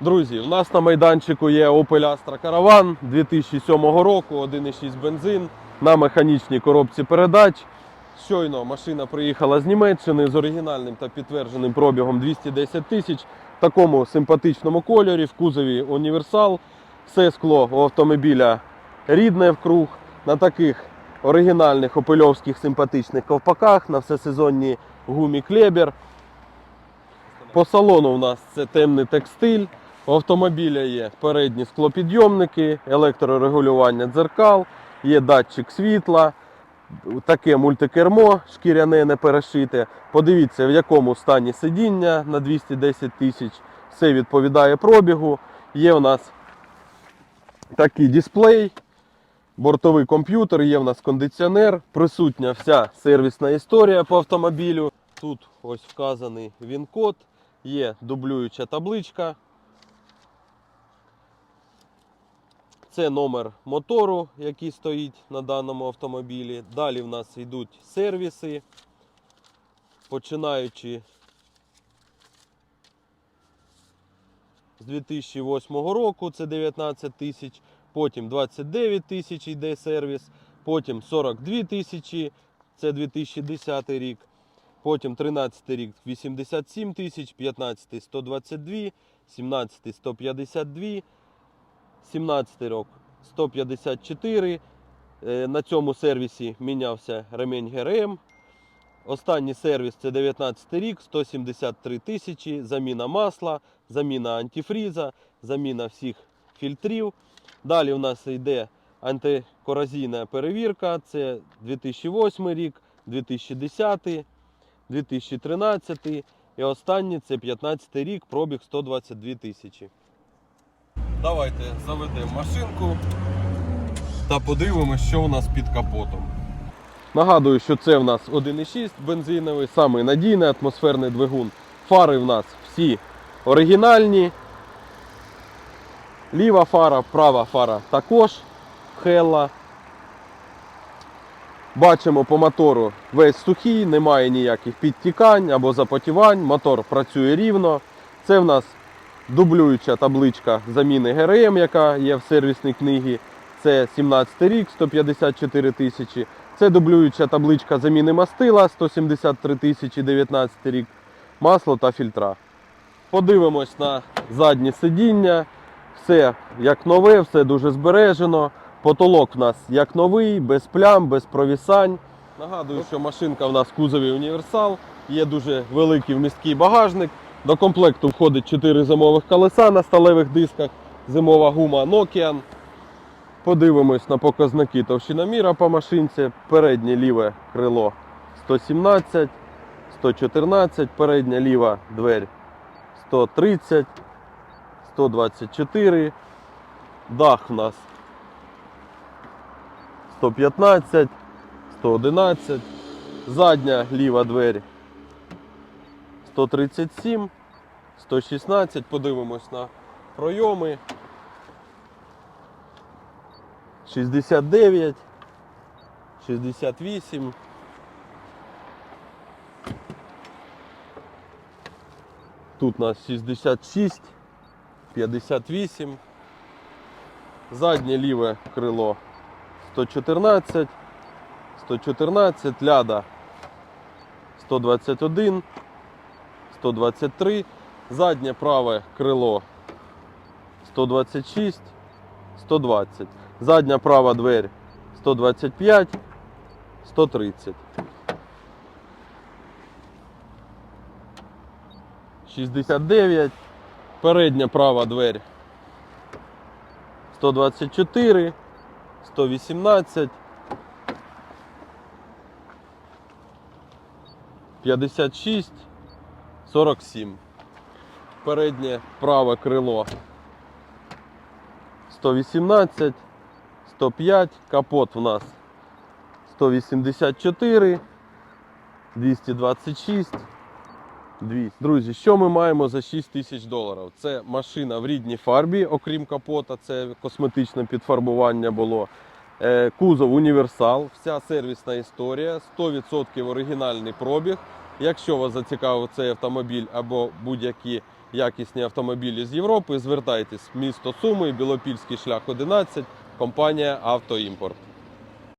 Друзі, у нас на майданчику є Opel Astra Caravan 2007 року, 1,6 бензин на механічній коробці передач. Щойно машина приїхала з Німеччини з оригінальним та підтвердженим пробігом 210 тисяч в такому симпатичному кольорі, в кузові універсал. Все скло у автомобіля рідне вкруг. На таких оригінальних опельовських симпатичних ковпаках, на всесезонній гумі Клебер. По салону у нас це темний текстиль. У автомобіля є передні склопідйомники, електрорегулювання дзеркал, є датчик світла, таке мультикермо шкіряне не перешите. Подивіться, в якому стані сидіння на 210 тисяч. Все відповідає пробігу. Є у нас такий дисплей, бортовий комп'ютер, є в нас кондиціонер, присутня вся сервісна історія по автомобілю. Тут ось вказаний він-код, є дублююча табличка. Це номер мотору, який стоїть на даному автомобілі. Далі в нас йдуть сервіси, починаючи з 2008 року, це 19 тисяч, потім 29 тисяч йде сервіс, потім 42 тисячі, це 2010 рік, потім 13 рік 87 тисяч, 15 122, 17 152, 17 рік 154. Е, На цьому сервісі мінявся ремень ГРМ. Останній сервіс це 19 рік, 173 тисячі, заміна масла, заміна антифріза, заміна всіх фільтрів. Далі у нас йде антикоразійна перевірка. Це 2008 рік, 2010, 2013 і останній це 15 рік, пробіг 122 тисячі. Давайте заведемо машинку та подивимося, що у нас під капотом. Нагадую, що це в нас 1,6 бензиновий, самий надійний атмосферний двигун. Фари в нас всі оригінальні. Ліва фара, права фара також Хелла. Бачимо по мотору весь сухий, немає ніяких підтікань або запотівань. Мотор працює рівно. Це в нас дублююча табличка заміни ГРМ, яка є в сервісній книгі. Це 17 рік, 154 тисячі. Це дублююча табличка заміни мастила 173 тисячі 19 рік, масло та фільтра. Подивимось на заднє сидіння. Все як нове, все дуже збережено. Потолок в нас як новий, без плям, без провісань. Нагадую, що машинка в нас кузові універсал, є дуже великий вмісткий багажник. До комплекту входить 4 зимових колеса на сталевих дисках, зимова гума Nokian. Подивимось на показники товщиноміра по машинці. Переднє ліве крило 117, 114, передня ліва дверь 130, 124. Дах у нас 115, 111. Задня ліва двері 137, 116. Подивимось на пройоми. 69, 68. Тут у нас 66, 58. Заднє ліве крило 114, 114, ляда 121, 123, заднє праве крило 126, 120. Задня права дверь 125, 130. 69. Передня права дверь 124, 118, 56, 47. Переднє праве крило 118, 105, капот у нас 184, 226, 200. Друзі, що ми маємо за 6 тисяч доларів? Це машина в рідній фарбі, окрім капота, це косметичне підфарбування було. Е, Кузов універсал, вся сервісна історія, 100% оригінальний пробіг. Якщо вас зацікавив цей автомобіль або будь-які якісні автомобілі з Європи, звертайтесь в місто Суми, Білопільський шлях 11, компанія Автоімпорт.